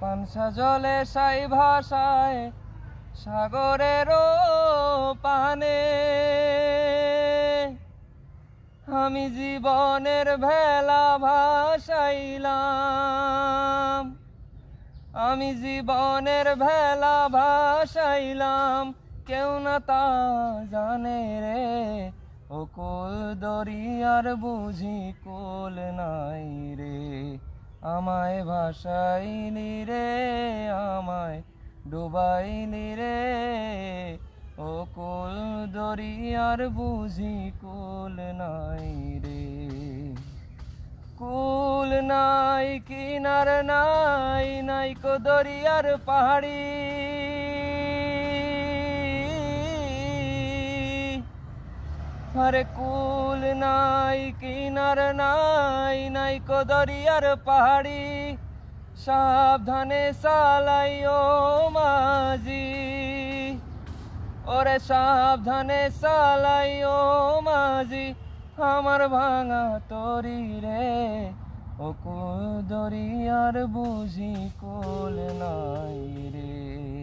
পানসা জলে সাই ভাষায় সাগরেরও পানে। আমি জীবনের ভেলা ভাসাইলাম। আমি জীবনের ভেলা ভাসাইলাম। কেউ না তা জানে রে ও কোল দরিয়ার বুঝি কোল নাই রে। আমায় ভাসাইলি রে, আমায় ডুবাইলি রে। ও কোল দরিয়ার বুঝি কুল নাই রে। কুল নাই, কিনার নাই নাই কো দরিয়ার পাহাড়ি। আরে কুল নাই, কিনার নাই নাই কদরিয়ার পাহাড়ি। সাবধানে সালাইও মাঝি। ওরে সাবধানে সালাইও মাঝি, আমার ভাঙা তরি রে। ও কুল দরিয়ার বুঝি কোল